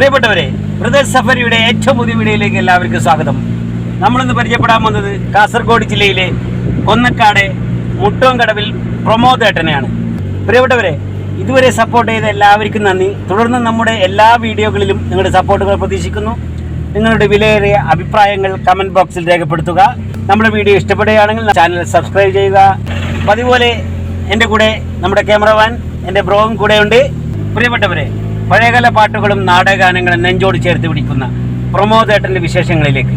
പ്രിയപ്പെട്ടവരെ ബ്രദേഴ്സ് സഫരിയുടെ ഏറ്റവും പുതിയ വീഡിയോയിലേക്ക് എല്ലാവർക്കും സ്വാഗതം. നമ്മളിന്ന് പരിചയപ്പെടാൻ വന്നത് കാസർഗോഡ് ജില്ലയിലെ കൊന്നക്കാട് മുട്ടോങ്കടവിൽ പ്രമോദ് ഏട്ടനെയാണ്. പ്രിയപ്പെട്ടവരെ ഇതുവരെ സപ്പോർട്ട് ചെയ്ത എല്ലാവർക്കും നന്ദി. തുടർന്ന് നമ്മുടെ എല്ലാ വീഡിയോകളിലും നിങ്ങളുടെ സപ്പോർട്ടുകൾ പ്രതീക്ഷിക്കുന്നു. നിങ്ങളുടെ വിലയേറിയ അഭിപ്രായങ്ങൾ കമന്റ് ബോക്സിൽ രേഖപ്പെടുത്തുക. നമ്മുടെ വീഡിയോ ഇഷ്ടപ്പെടുകയാണെങ്കിൽ ചാനൽ സബ്സ്ക്രൈബ് ചെയ്യുക. അതുപോലെ എന്റെ കൂടെ നമ്മുടെ ക്യാമറമാൻ എന്റെ ബ്രോവും കൂടെയുണ്ട്. പ്രിയപ്പെട്ടവരെ പഴയകാല പാട്ടുകളും നാടകഗാനങ്ങളും നെഞ്ചോട് ചേർത്ത് പിടിക്കുന്ന പ്രമോദേട്ടന്റെ വിശേഷങ്ങളിലേക്ക്.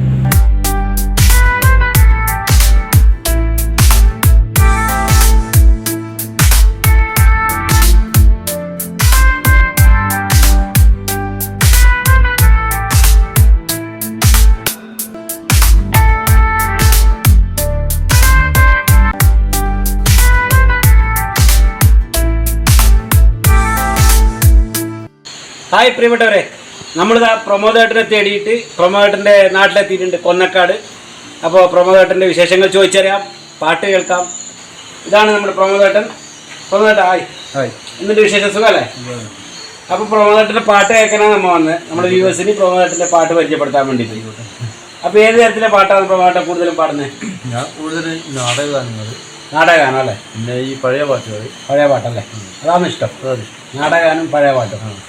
ഹായ് പ്രിയപ്പെട്ടവരെ. നമ്മളിതാ പ്രമോദേട്ടനെ തേടിയിട്ട് പ്രമോദേട്ടന്റെ നാട്ടിലെത്തിയിട്ടുണ്ട് കൊന്നക്കാട്. അപ്പോൾ പ്രമോദേട്ടന്റെ വിശേഷങ്ങൾ ചോദിച്ചറിയാം പാട്ട് കേൾക്കാം. ഇതാണ് നമ്മുടെ പ്രമോദേട്ടൻ. പ്രമോദേട്ടൻ ഹായ്. ഹായ്. എന്നിട്ട് വിശേഷം? സുഖമല്ലേ അപ്പോൾ പ്രമോദേട്ടന്റെ പാട്ട് കേൾക്കാനാണ് നമ്മൾ വന്നത്. നമ്മുടെ വ്യൂവേഴ്സിന് പ്രമോദേട്ടന്റെ പാട്ട് പരിചയപ്പെടുത്താൻ വേണ്ടിയിട്ട്. അപ്പോൾ ഏത് തരത്തിലെ പാട്ടാണ് പ്രമോദേട്ടൻ കൂടുതലും പാടുന്നത്? ഞാൻ കൂടുതൽ നാടകഗാനങ്ങൾ നാടകഗാനം അല്ലേ? പിന്നെ ഈ പഴയ പാട്ടുകൾ പഴയ പാട്ടല്ലേ? അതാണ് ഇഷ്ടം. അതാണ് നാടകഗാനം പഴയ പാട്ടും.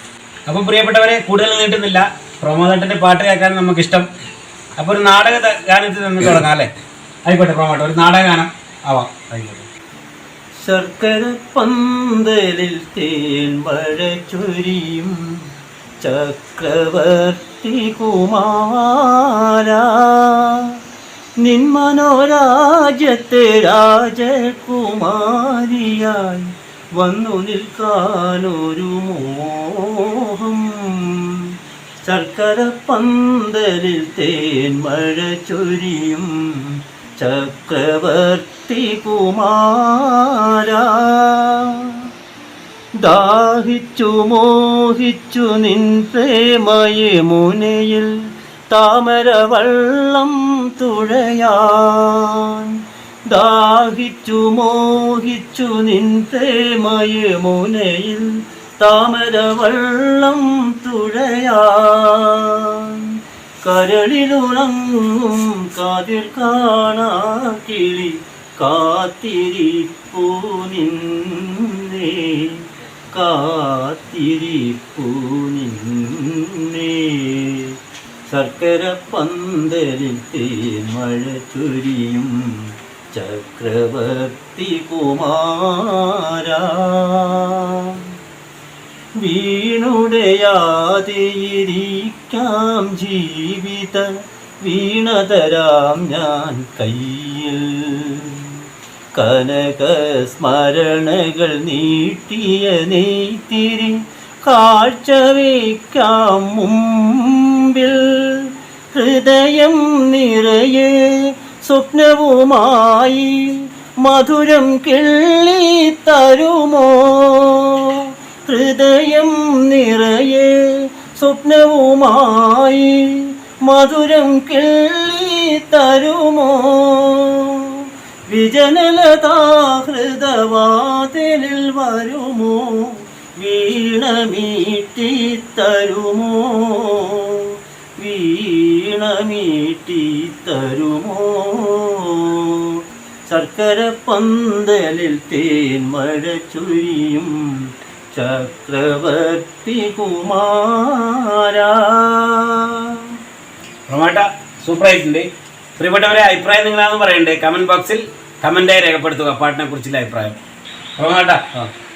അപ്പം പ്രിയപ്പെട്ടവരെ കൂടുതൽ നീട്ടുന്നില്ല. പ്രമോദേട്ടന്റെ പാട്ട് കേൾക്കാൻ നമുക്കിഷ്ടം. അപ്പോൾ ഒരു നാടക ഗാനത്തിൽ നിന്ന് തുടങ്ങാം അല്ലേ? ആയിക്കോട്ടെ പ്രമോട്ട് ഒരു നാടക ഗാനം ആവാം. ശർക്കര പന്തലിൽ തേൻ മഴ ചൊരിയും ചക്രവർത്തി കുമാര. നിൻ മനോരാജ്യത്തെ രാജകുമാരിയായി വന്നു നിൽക്കാനൊരു മോഹം. ശർക്കര പന്തലിൽ തേൻ മഴ ചൊരിയും. ചക്രവർത്തി കുമാര. ദാഹിച്ചു മോഹിച്ചു നിൻ പ്രേമയ മുനയിൽ താമരവള്ളം തുഴയാൻ. ദാഹിച്ചു മോഹിച്ചു നിന്തേമയ പ്രേമയെ മുനയിൽ താമരവള്ളം തുഴയാൻ. കരളിലുണങ്ങും കാതിൽ കാണാ കിളി കാത്തിരിപ്പൂ നിന്നേ. കാത്തിരിപ്പൂ നിന്നേ. ശർക്കര പന്തലിൽ മഴ ചൊരിയും ചക്രവർത്തി കുമാര വീണുടയാതെയിരിക്കാം ജീവിത വീണതരാം ഞാൻ കയ്യിൽ. കനക സ്മരണകൾ നീട്ടിയ നെയ്ത്തിരി കാഴ്ചവയ്ക്കാം മുമ്പിൽ. ഹൃദയം നിറയെ സ്വപ്നവുമായി മധുരം കിള്ളി തരുമോ? ഹൃദയം നിറയെ സ്വപ്നവുമായി മധുരം കിള്ളി തരുമോ? വിജനലതാഹൃതവാതിലിൽ വരുമോ? വീണമീട്ടി തരുമോ? വീണമീട്ടി തരുമോ? ശർക്കര പന്തലിൽ തേൻ മഴ ചൊരിയും ചക്രവർത്തി കുമാരാ. സൂപ്പർ ആയിട്ടുണ്ട് പ്രിയപ്പെട്ടവരെ അഭിപ്രായം നിങ്ങളാണെന്ന് പറയണ്ടേ? കമന്റ് ബോക്സിൽ കമന്റായി രേഖപ്പെടുത്തുക. പാട്ടിനെ കുറിച്ചുള്ള അഭിപ്രായം. പ്രമോട്ട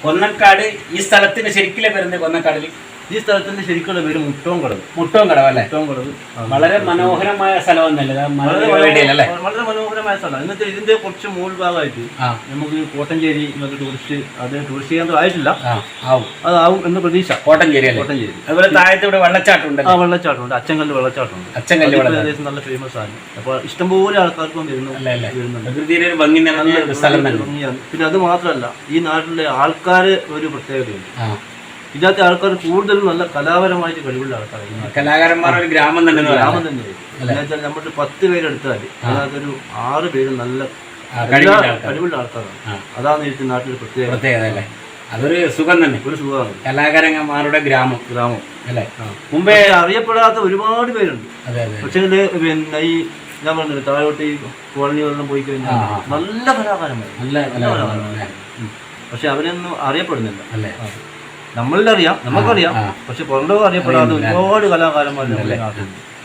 കൊന്നക്കാട് ഈ സ്ഥലത്തിന് ശരിക്കില്ല വരുന്നത് കൊന്നക്കാടിൽ ഈ സ്ഥലത്തിന്റെ ശരിക്കുള്ള പേര് മുട്ടവും കടവ് മുട്ടവും കടവ് അല്ലേ? മുട്ടവും കടവ് വളരെ മനോഹരമായ സ്ഥലം ഒന്നല്ലേ വളരെ അല്ലേ? വളരെ മനോഹരമായ സ്ഥലം എന്നിട്ട് ഇതിന്റെ കുറച്ച് മുകൾ ഭാഗമായിട്ട് നമുക്ക് കോട്ടഞ്ചേരി ടൂറിസ്റ്റ് അത് ടൂറിസ്റ്റ് കേന്ദ്രം ആയിട്ടില്ല. അതാവും എന്ന് പ്രതീക്ഷ. കോട്ടഞ്ചേരി അല്ലേ? കോട്ടഞ്ചേരി. അതുപോലെ താഴത്തെ ഇവിടെ വെള്ളച്ചാട്ടം ഉണ്ട് ആ വെള്ളച്ചാട്ടമുണ്ട്. അച്ചങ്കല്ല് വെള്ളച്ചാട്ടമുണ്ട്. അച്ചങ്കല്ല്. ഏകദേശം നല്ല ഫേമസ് ആണ്. അപ്പൊ ഇഷ്ടംപോലെ ആൾക്കാർക്കും വരുന്നു അല്ലേ അല്ലേ? വരുന്നുണ്ട്. ഭംഗി നിറഞ്ഞ ഒരു സ്ഥലം പിന്നെ അത് മാത്രമല്ല ഈ നാട്ടിലെ ആൾക്കാര് ഒരു പ്രത്യേകതയുണ്ട്. ഇതിനകത്തെ ആൾക്കാർ കൂടുതലും നല്ല കലാപരമായിട്ട് കഴിവുള്ള ആൾക്കാരാണ്. കലാകാരന്മാരുടെ ഒരു ഗ്രാമം തന്നെ ഗ്രാമം തന്നെയായിരുന്നു തന്നെയായിരിക്കും എന്നുവെച്ചാൽ നമ്മുടെ പത്ത് പേരെടുത്താൽ അതിനകത്തൊരു ആറ് പേര് നല്ല കഴിവുള്ള ആൾക്കാരാണ്. അതാണ് ഈ നാട്ടിൽ പ്രത്യേകത. പ്രത്യേകത അല്ലേ? അതൊരു സുഖം തന്നെ. ഒരു സുഖമാണ്. കലാകാരന്മാരുടെ ഗ്രാമം. ഗ്രാമം. അല്ലേ? മുമ്പേ അറിയപ്പെടാത്ത ഒരുപാട് പേരുണ്ട്. പക്ഷേ പിന്നെ ഈ ഞാൻ പറഞ്ഞില്ല താഴോട്ട് ഈ കോളനികളെല്ലാം പോയി കഴിഞ്ഞാൽ. നല്ല കലാകാരന്മാർ നല്ല കലാകാരന്മാർ പക്ഷെ അവരൊന്നും അറിയപ്പെടുന്നില്ല. അല്ലേ? നമ്മളിലറിയാം നമുക്കറിയാം. ആ. പക്ഷെ പുറന്തോ അറിയപ്പെടാതെ ഒരുപാട് കലാകാരന്മാർ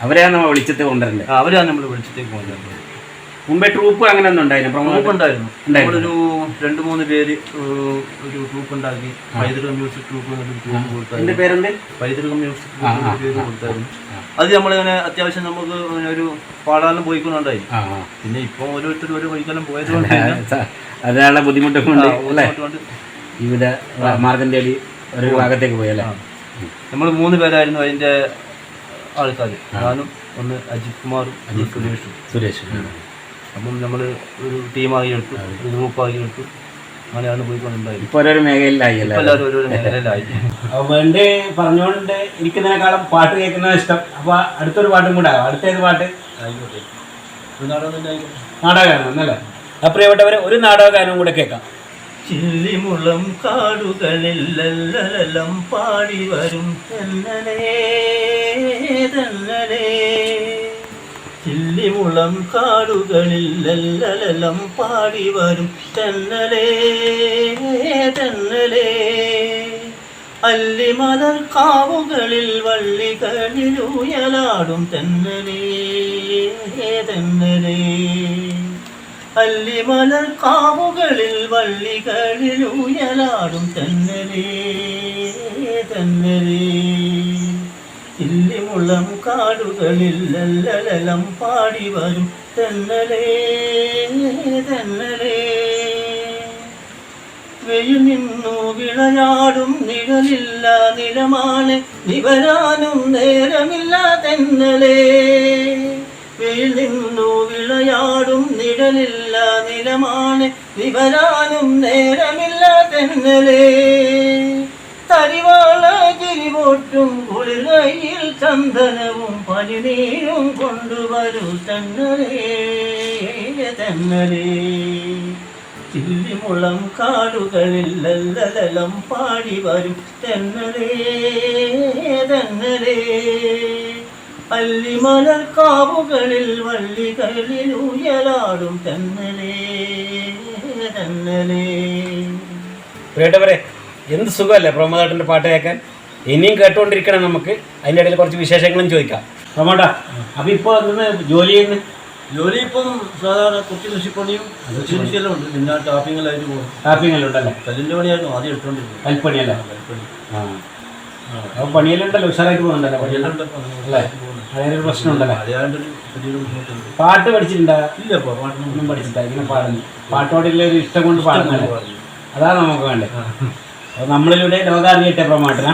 അവരെയാണ് നമ്മൾ വിളിച്ചിട്ട് കൊണ്ടുവരണ്ടേ? അവരെയാണ് അവരാണ് നമ്മൾ വിളിച്ചിട്ടേക്ക് കൊണ്ടുവരുന്നത് മുമ്പേ ട്രൂപ്പ് അങ്ങനെ ഒന്നും ഉണ്ടായിരുന്നു ട്രൂപ്പ് ഉണ്ടായിരുന്നു. നമ്മളൊരു രണ്ട് മൂന്ന് പേര് ഒരു ട്രൂപ്പ് ഉണ്ടാക്കി. പൈതൃക മ്യൂസിക് ട്രൂപ്പ് എന്നൊരു എന്റെ കൊടുത്തായിരുന്നു. പൈതൃക മ്യൂസിക് ട്രൂപ്പ് കൊടുത്തായിരുന്നു. അത് നമ്മളിങ്ങനെ അത്യാവശ്യം നമുക്ക് ഒരു പാടാനും പോയിക്കൊണ്ടുണ്ടായി. ആ. പിന്നെ ഇപ്പൊ ഓരോരുത്തർ ഓരോ വഴിക്കെല്ലാം പോയത് കൊണ്ട് അതിനുള്ള ബുദ്ധിമുട്ടൊക്കെ ഇവിടെ മാർഗം തേടി ഒരു ഭാഗത്തേക്ക് പോയി അല്ലേ? നമ്മൾ മൂന്ന് പേരായിരുന്നു അതിന്റെ ആൾക്കാർ ഞാനും ഒന്ന് അജിത് കുമാറും അജിത് സുരേഷും. സുരേഷ്. അപ്പം നമ്മൾ ഒരു ടീമാക്കി എടുത്തു ഒരു ഗ്രൂപ്പാക്കി എടുത്തു. അങ്ങനെയാണ് പോയിക്കൊണ്ടുണ്ടായത് ഇപ്പോൾ ഓരോരോ മേഖലയിലായി എല്ലാവരും ഓരോരോ മേഖലയിലായി. വേണ്ടേ പറഞ്ഞുകൊണ്ട് ഇരിക്കുന്നതിനേക്കാളും പാട്ട് കേൾക്കുന്നത് ഇഷ്ടം. അപ്പോൾ അടുത്തൊരു പാട്ടും കൂടെ ആകാം. അടുത്തേത് പാട്ട്? നാടകം നാടകഗാനം എന്നല്ലേ അപ്പൊ പ്രിയപ്പെട്ടവരെ ഒരു നാടകഗാനവും കൂടെ കേൾക്കാം. ചില്ലിമുളം കാടുകളിൽ പാടി വരും തെന്നലേ തെന്നലേ. ചില്ലിമുളം കാടുകളിൽ പാടി വരും തെന്നലേ തെന്നലേ. അല്ലിമലർ കാവുകളിൽ വള്ളികളിൽ ഉയലാടും തെന്നലേ തെന്നലേ. അല്ലിമലർ കാവുകളിൽ വള്ളികളിൽ ഉയലാടും തെന്നലേ തെന്നലേ. ഇല്ലിമുളം കാടുകളിൽ അല്ലലം പാടി വരും തന്നലേ തന്നലേ. വെയിൽ നിന്നു വിളയാടും നിഴലില്ല നിലമാണ് നിവരാനും നേരമില്ല തെന്നലേ. വെയിൽ നിന്നു വിളയാടും നിഴലില്ല നിലമാണ് വിവരാനും നേരമില്ല തെന്നലേ. തരിവാള ഗിരിപോട്ടും കുളിർകയിൽ ചന്ദനവും പനിനീരും കൊണ്ടുവരൂ തന്നലേ തന്നലേ. ചില്ലിമുളം കാടുകളിൽ ലല്ലലം പാടി വരും തെന്നലേ തെന്നലേ. അല്ലിമലർ കാവുകളിൽ വള്ളികളിൽ ഉയലാടും തന്നലേ തന്നലേ. പ്രിയപ്പെട്ടവരെ എന്ത് സുഖമല്ലേ പ്രമോദേട്ടന്റെ പാട്ട് കേൾക്കാൻ? ഇനിയും കേട്ടുകൊണ്ടിരിക്കണം നമുക്ക്. അതിന്റെ ഇടയിൽ കുറച്ച് വിശേഷങ്ങളും ചോദിക്കാം. പ്രമോട്ടാ അപ്പൊ ഇപ്പോൾ നിന്ന് ജോലി ചെയ്യുന്ന ജോലി ഇപ്പം സാധാരണ കൊച്ചി കൃഷിപ്പണിയും കൃഷിയെല്ലാം ഉണ്ട്. പിന്നെ ടാപ്പിങ്ങിലായിട്ട് പോകും ഹാപ്പിങ്ങളുണ്ടല്ലേ കല്ലിന്റെ പണിയായിരുന്നു ആദ്യം എടുത്തോണ്ടിരുന്നത്. കൽപ്പണിയല്ലേ? കൽപ്പണി. ആ. അപ്പോൾ പണിയെല്ലാം ഉണ്ടല്ലോ ഉഷാറായിട്ട് പോകുന്നുണ്ടല്ലോ? പണിയെല്ലാം അല്ലേ? അതിനൊരു പ്രശ്നമുണ്ടല്ലേ? ബുദ്ധിമുട്ടുണ്ട്. പാട്ട് പഠിച്ചിട്ടുണ്ടോ? ഇല്ല ഇപ്പോൾ പാട്ടൊന്നും ഒന്നും പഠിച്ചിട്ടില്ല. ഇങ്ങനെ പാടുന്നു. പാട്ടോടുള്ള ഒരു ഇഷ്ടം കൊണ്ട് പാടുന്നല്ലേ അതാണ് നമുക്ക് വേണ്ടത്. അപ്പോൾ നമ്മളിലൂടെ ലോകം അറിയട്ടെ പ്രമോട്ടന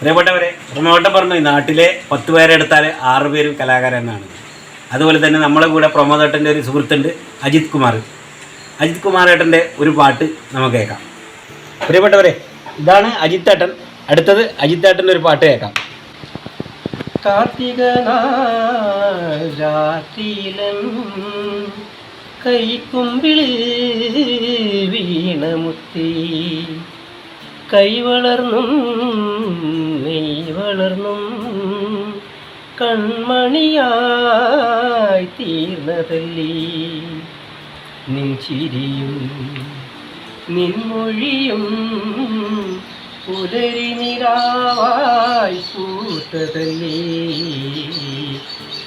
പ്രിയപ്പെട്ടവരെ പ്രമോട്ടൻ പറഞ്ഞു നാട്ടിലെ പത്ത് പേരെടുത്താൽ ആറ് പേരും കലാകാരനാണ് അതുപോലെ തന്നെ നമ്മളെ കൂടെ പ്രമോദേട്ടന്റെ ഒരു സുഹൃത്തുണ്ട് അജിത് കുമാർ. അജിത് കുമാർ ഏട്ടന്റെ ഒരു പാട്ട് നമുക്ക് കേൾക്കാം. പ്രിയപ്പെട്ടവരെ ഇതാണ് അജിത് ഏട്ടൻ. അടുത്തത് അജിത് ഏട്ടന്റെ ഒരു പാട്ട് കേൾക്കാം. കാർത്തിക രാത്രിയിലൻ കൈക്കുമ്പിളിൽ വീണമുത്തി. കൈ വളർന്നും നെയ് വളർന്നും കൺമണിയായി തീർന്നതല്ലി. നിൻ ചിരിയും നിൻമൊഴിയും പുലരി നിലാവായി പൂത്തതല്ലേ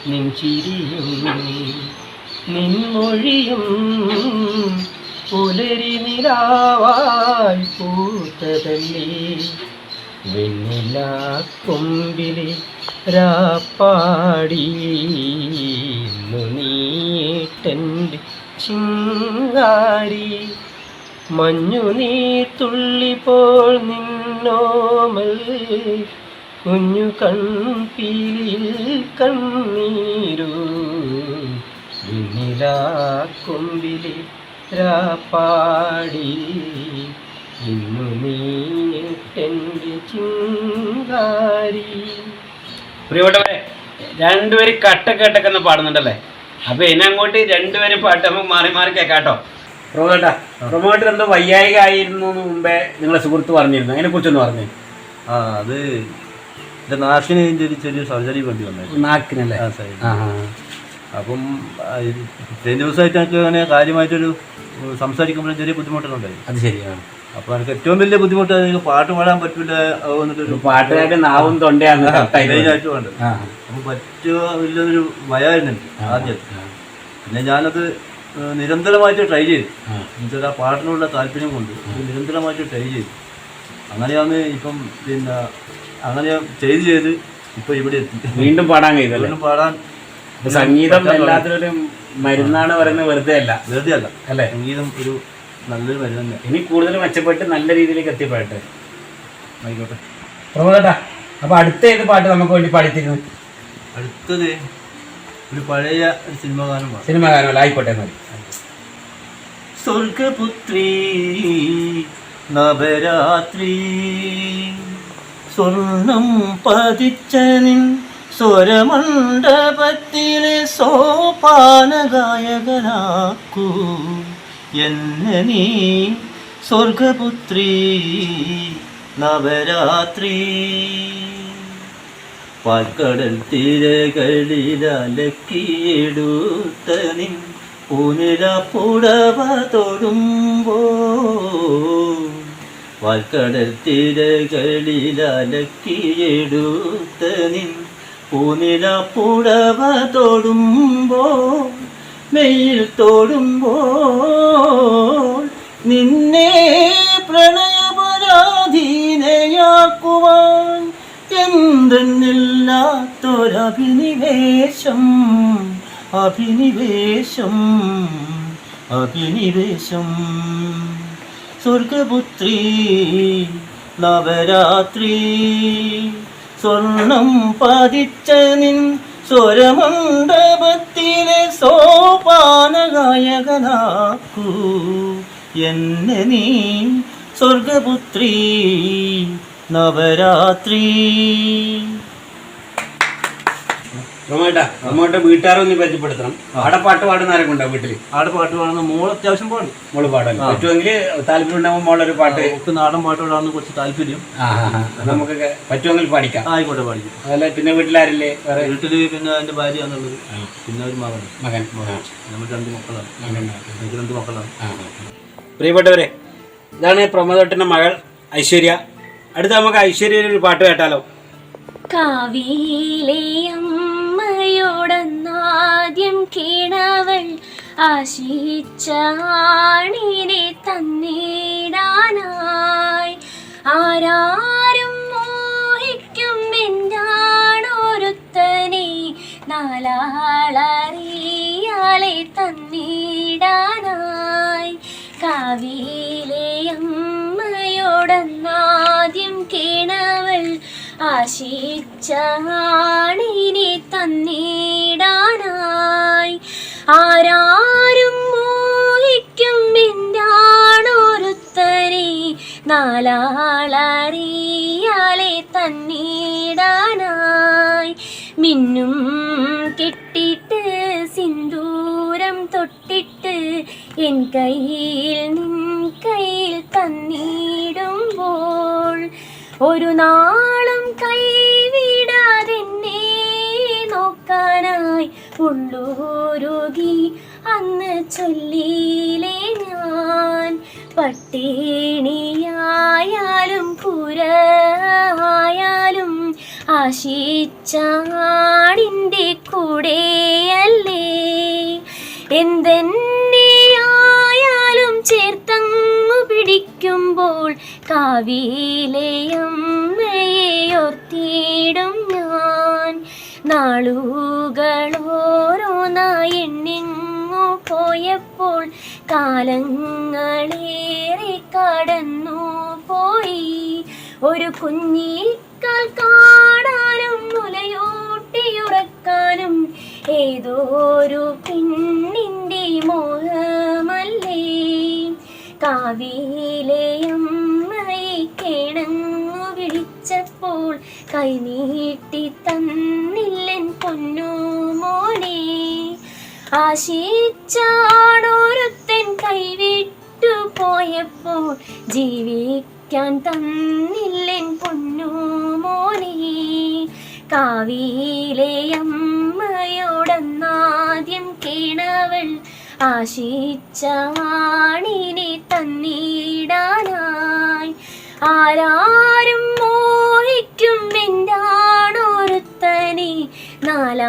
നിൻ ചിരിയും നിൻമൊഴിയും പുലരി നിലാവായി പൂത്തതല്ലേ? വെണ്ണില കൊമ്പിലെ രാപ്പാടി നീട്ടന്റെ ചിങ്കാരി മഞ്ഞു നീ തുള്ളിപ്പോൾ നിന്നോമൽ കുഞ്ഞു കൺപീലിൽ കണ്ണീരു കൊമ്പിലെ രാപ്പാടി. ഇന്നു നീട്ടെന്റെ ചിങ്കാരി. പ്രിയപ്പെട്ടവരെ രണ്ടുപേരും കട്ടക്കെട്ടക്കെന്ന് പാടുന്നുണ്ടല്ലേ? അപ്പൊ ഇനി അങ്ങോട്ട് രണ്ടുപേരും പാട്ട് നമുക്ക് മാറി മാറി കേൾക്കാട്ടോ പ്രമോട്ടാ പ്രമോട്ട് എന്തോ വയ്യായിക ആയിരുന്നു മുമ്പേ നിങ്ങളെ സുഹൃത്ത് പറഞ്ഞിരുന്നു. അതിനെ കുറിച്ചൊന്ന് പറഞ്ഞു. ആ അത് എന്റെ നാക്കിന് ഒരു ചെറിയ സർജറി വേണ്ടി വന്നായിരുന്നു നാക്കിനല്ലേ? ആ സൈഡ് ആ. അപ്പം ഇത്രയും ദിവസമായിട്ട് എനിക്ക് അങ്ങനെ കാര്യമായിട്ടൊരു സംസാരിക്കുമ്പോഴും ചെറിയ ബുദ്ധിമുട്ടുകളുണ്ടായി. അത് ശരിയാണ് അപ്പോൾ എനിക്ക് ഏറ്റവും വലിയ ബുദ്ധിമുട്ട് എനിക്ക് പാട്ട് പാടാൻ പറ്റില്ല എന്നിട്ടൊരു പാട്ടുകാരുടെ നാവും തൊണ്ടയാണ്. മെയിനായിട്ട് വേണ്ടത്. അപ്പം പറ്റുക വലിയൊരു ഭയമായിരുന്നു എനിക്ക് ആദ്യം. പിന്നെ ഞാനത് നിരന്തരമായിട്ട് ട്രൈ ചെയ്തു. എന്നുവെച്ചാൽ ആ പാട്ടിനുള്ള താല്പര്യം കൊണ്ട് നിരന്തരമായിട്ട് ട്രൈ ചെയ്തു. അങ്ങനെയാണ് ഇപ്പം പിന്നെ അങ്ങനെ ചെയ്ത് ചെയ്ത് ഇപ്പൊ ഇവിടെ എത്തി. വീണ്ടും പാടാൻ കഴിയുമല്ലേ വീണ്ടും പാടാൻ സംഗീതം എല്ലാത്തിനും മരുന്നാണ് പറയുന്നത് വെറുതെ അല്ല. വെറുതെ അല്ല? അല്ലേ സംഗീതം ഒരു നല്ലൊരു മരുന്ന് ഇനി കൂടുതൽ മെച്ചപ്പെട്ട് നല്ല രീതിയിലേക്ക് എത്തിപ്പെടട്ടെ ആയിക്കോട്ടെ. പ്രമോദേട്ടാ അപ്പൊ അടുത്ത ഏത് പാട്ട് നമുക്ക് വേണ്ടി പാടിത്തിരുന്നു? അടുത്തത് ഒരു പഴയ സിനിമ ഗാനമാണ് സിനിമ ഗാനമല്ല ആയിക്കോട്ടെ മതി സ്വർഗപുത്രി നവരാത്രി. സ്വർണം പതിച്ചനിൻ സ്വരമണ്ഡപത്തിലെ സോപാനഗായകനാക്കൂ. എന്നെ നീ സ്വർഗപുത്രി നവരാത്രി. പാൽക്കടൽ തിരകളിലലക്കിയെടുത്ത നിൻ തൊടുമ്പോ പാൽക്കടൽ തിരകളിലലക്കിയെടുത്ത നിൻ പൂനില പുടവ തൊടുമ്പോ മെയിൽ തൊടുമ്പോൾ നിന്നെ പ്രണയപരാധീനയാക്കുവാൻ എന്തെന്നില്ലാത്തൊരഭിനിവേശം അഭിനിവേശം അഭിനിവേശം. സ്വർഗപുത്രി നവരാത്രി. സ്വർണം പതിച്ച നിൻ സ്വരമണ്ഡപത്തിലെ സോപാനഗായകനാക്കൂ. എന്നെ നീ സ്വർഗപുത്രി നവരാത്രി. പ്രമോട്ടാ വീട്ടുകാരെ ഒന്ന് പരിചയപ്പെടുത്തണം. അവിടെ പാട്ട് പാടുന്ന ആരൊക്കെ ഉണ്ടാവും വീട്ടിൽ? അവിടെ പാട്ട് പാടുന്ന മോൾ അത്യാവശ്യം പാടും. മോൾ പാടാൻ പറ്റുമെങ്കിൽ താല്പര്യം ഉണ്ടാകുമ്പോൾ മോളൊരു പാട്ട്. ഒക്കെ നാടൻ പാട്ടോടാണ് കുറച്ച് താല്പര്യം. നമുക്ക് പറ്റുമെങ്കിൽ പാടിക്കാം. ആയിക്കോട്ടെ പാടിക്കാം. അതല്ല പിന്നെ വീട്ടിലാരില്ലേ? വേറെ? വീട്ടിൽ പിന്നെ എന്റെ ഭാര്യ എന്നുള്ളത് പിന്നെ ഒരു മകൻ. മകൻ. നമ്മൾ രണ്ട് മക്കളാണ്. എനിക്ക് രണ്ട് മക്കളാണ്. പ്രിയപ്പെട്ടവരെ ഇതാണ് പ്രമോദട്ടന്റെ മകൾ ഐശ്വര്യ. അടുത്ത നമുക്ക് ഐശ്വര്യ ഒരു പാട്ട് കേട്ടാലോ. കാവിയിലെ അമ്മയോടൊന്നാദ്യം കേണവൾ ആശിച്ച ആണിനെ തന്നിടാനായി. ആരാരും മോഹിക്കും എന്താണോരുത്തനെ നാലാളറിയാലെ തന്നിടാനായി. കാവിലെ അമ്മയോടൊന്നാദ്യം കേണവൾ ആശിച്ച തന്നീടാനായി. ആരാരും മോഹിക്കും എന്താണോരുത്തരെ നാലാളറിയാലെ തന്നീടാനായി. മിന്നും കെട്ടിട്ട് സിന്ദൂരം തൊട്ടിട്ട് എൻ കയ്യിൽ നിൻ കയ്യിൽ തന്നീടുമ്പോൾ ഒരു നാളും ഉള്ളൂരുകി അന്ന് ചൊല്ലിയിലെ ഞാൻ പട്ടിണിയായാലും പുരായാലും ആശിച്ചാടിന്റെ കൂടെയല്ലേ? എന്തെന്നെയായാലും ചേർത്തങ്ങു പിടിക്കുമ്പോൾ കാവിയിലെ ഓർത്തിയിടും ഞാൻ. നാളുകളോരോന്നായി എണ്ണിങ്ങു പോയപ്പോൾ കാലങ്ങളേറെ കടന്നു പോയി. ഒരു കുഞ്ഞിക്കാൽ കാണാനും മുലയൂട്ടിയുറക്കാനും ഏതോരു പെണ്ണിന്റെ മോഹമല്ലേ. കാവിയിലെ അമ്മയെ കേണങ്ങു വിളിച്ചപ്പോൾ കൈനീട്ടി തന്നില്ലൻ പൊന്നു മോനെ. ആശിച്ചാണോരുത്തൻ കൈവിട്ടു പോയപ്പോൾ ജീവിക്കാൻ തന്നില്ലൻ പൊന്നു മോനെ. കാവിയിലെ അമ്മയോടന്നാദ്യം കേണവൾ ആശിച്ച ആണിനെ തന്നിടാനായി. ആരാരും മോഹിക്കും എന്താണൊരുത്തനെ നാലാളറിയാളെ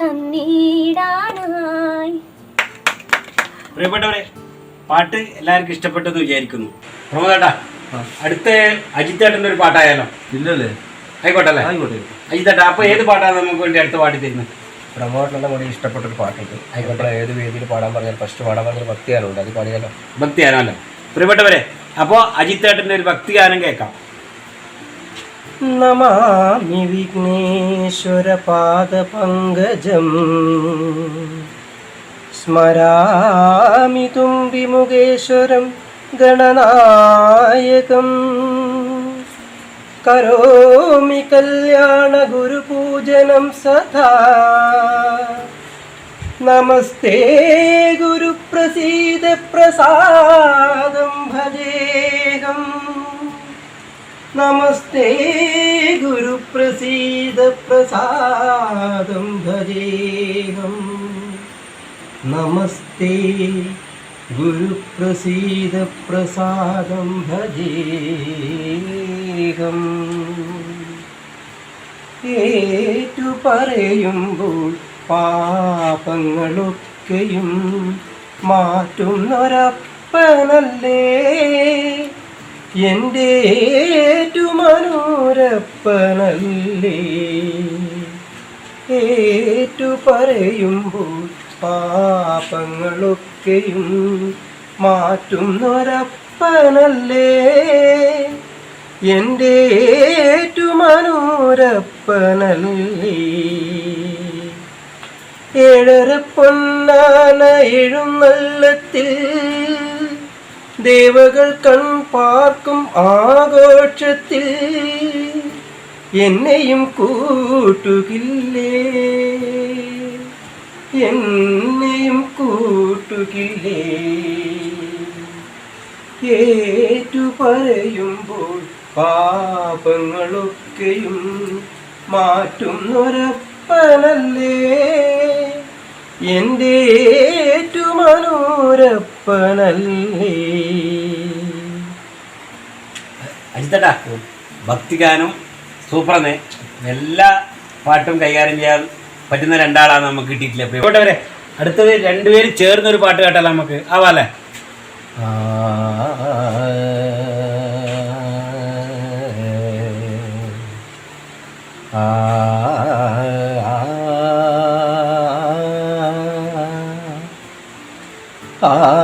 തന്നിടാനായി. പ്രിയപ്പെട്ടവരെ പാട്ട് എല്ലാവർക്കും ഇഷ്ടപ്പെട്ടെന്ന് വിചാരിക്കുന്നു. പ്രമോദേട്ടാ അടുത്ത അജിത്തേട്ടന്റെ ഒരു പാട്ടായാലോ? ഇല്ലല്ലേ? ആയിക്കോട്ടെ അല്ലേ? ആയിക്കോട്ടെ. അജിത്തേട്ടാ അപ്പൊ ഏത് പാട്ടാണ് നമുക്ക് വേണ്ടി അടുത്ത പാടി തരുന്നത്? പ്രമോദന്റെ കൂടി ഇഷ്ടപ്പെട്ട ഒരു പാട്ടുണ്ട്. ആയിക്കോട്ടെ. ഏത് വേദിയിൽ പാടാൻ പറഞ്ഞാൽ ഫസ്റ്റ് പാടാൻ പറഞ്ഞ ഭക്തിയാനുണ്ട് അത് പാടിയാലോ? ഭക്തിഗാനമല്ലോ? പ്രിയപ്പെട്ടവരെ അപ്പോൾ അജിത്തേട്ടന്റെ ഒരു ഭക്തിഗാനം കേൾക്കാം. നമാമി വിഘ്നേശ്വര പാദപങ്കജം. സ്മരാമി തുംബിമുഖേശ്വരം ഗണനായകം. കരോമി കല്യാണ ഗുരുപൂജനം സദാ. നമസ്തേ ഗുരുപ്രസീദ പ്രസാദം ഭജേഹം. നമസ്തേ ഗുരുപ്രസീദ പ്രസാദം ഭജേഹം. നമസ്തേ ഗുരുപ്രസീദ പ്രസാദം ഭജേഹം. ഏറ്റു പറയുമ്പോൾ പാപങ്ങളൊക്കെയും മാറ്റുന്നൊരപ്പനല്ലേ? എന്റെ ഏറ്റുമനോരപ്പനല്ലേ? ഏറ്റു പറയുമ്പോൾ പാപങ്ങളൊക്കെയും മാറ്റുന്നൊരപ്പനല്ലേ? എന്റെ ഏറ്റുമനോരപ്പനല്ലേ? ഏഴര പൊന്നാന എഴുന്നള്ളത്തിൽ ദേവകൾ കൺ പാർക്കും ആഘോഷത്തിൽ. എന്നെയും കൂട്ടുകില്ലേ? എന്നെയും കൂട്ടുകില്ലേ? ഏറ്റു പറയുമ്പോൾ പാപങ്ങളൊക്കെയും മാറ്റുന്നൊരപ്പനല്ലേ? എന്റെ ഏറ്റുമനോരപ്പനല്ലേ അജിത്തേട്ടാ ഭക്തിഗാനം സൂപ്പറന്നെ എല്ലാ പാട്ടും കൈകാര്യം ചെയ്യാൻ പറ്റുന്ന രണ്ടാളാണ് നമുക്ക് കിട്ടിയിട്ടില്ല പ്രിയപ്പെട്ടവരെ അടുത്തത് രണ്ടുപേരും ചേർന്ന ഒരു പാട്ട് കേട്ടാലോ നമുക്ക് ആവാല്ലേ ആ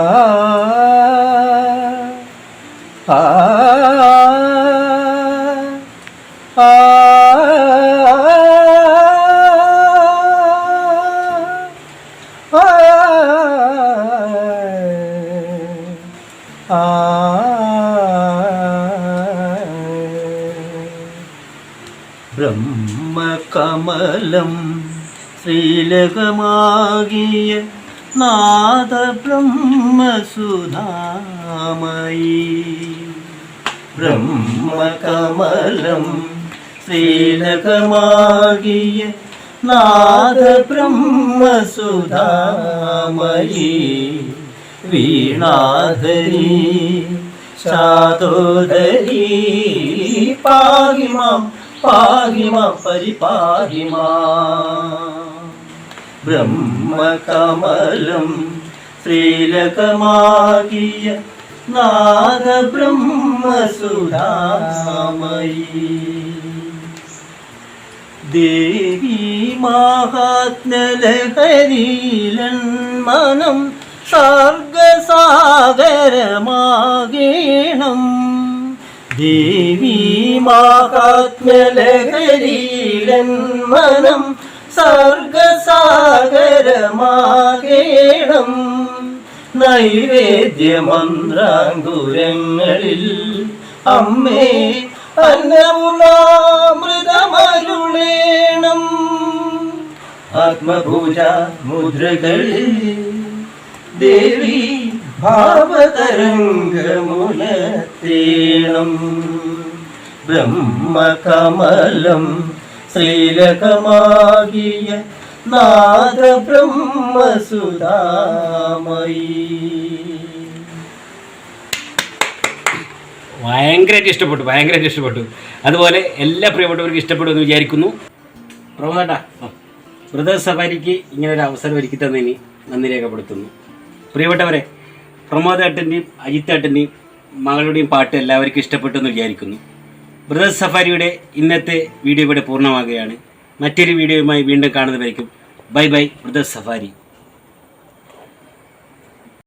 ബ്രഹ്മകമലം ശ്രീലകമാകിയ നാദബ്രഹ്മസുധാമയി. ബ്രഹ്മകമലം ശ്രീലകമാകിയ നാദബ്രഹ്മസുധാമയി. വീണാധരി ശാതോദരി പാഹിമാം പാഹിമാം പരിപാഹിമാ. ബ്രഹ്മകമലം ശ്രീലകമാകിയ നാഗബ്രഹ്മസുരാമയി ദേവി മാഹാത്മ്യലഹരീലൻ മനം സർഗസാഗരമാകേണം ദേവി മാഹാത്മ്യലഹരീലൻ മനം സർഗസാഗരമാകേണം. നൈവേദ്യമന്ത്രാങ്കുരങ്ങളിൽ അമ്മേ അന്നമുണാമൃതമരുളേണം ആത്മപൂജ മുദ്രകളിൽ ദേവി ഭാവതരംഗമുലത്തേണം. ബ്രഹ്മകമലം ശ്രീലകമാകിയ നാദ ബ്രഹ്മസുധാമയീ ഭയങ്കരമായിട്ട് ഇഷ്ടപ്പെട്ടു ഭയങ്കരമായിട്ട് ഇഷ്ടപ്പെട്ടു. അതുപോലെ എല്ലാ പ്രിയപ്പെട്ടവർക്കും ഇഷ്ടപ്പെടും എന്ന് വിചാരിക്കുന്നു. പ്രമോദേട്ടാ ബ്രദേഴ്സ് സഫാരിക്ക് ഇങ്ങനെ ഒരു അവസരം ഒരുക്കി തന്നതിന് നന്ദി രേഖപ്പെടുത്തുന്നു. പ്രിയപ്പെട്ടവരെ പ്രമോദേട്ടന്റെയും അജിത്തേട്ടന്റെയും മകളുടെയും പാട്ട് എല്ലാവർക്കും ഇഷ്ടപ്പെട്ടെന്ന് വിചാരിക്കുന്നു. ബ്രദേഴ്സ് സഫാരിയുടെ ഇന്നത്തെ വീഡിയോ ഇവിടെ പൂർണമാകുകയാണ് മറ്റൊരു വീഡിയോയുമായി വീണ്ടും കാണുന്നതായിരിക്കും ബൈ ബൈ ബ്രദേഴ്സ് സഫാരി.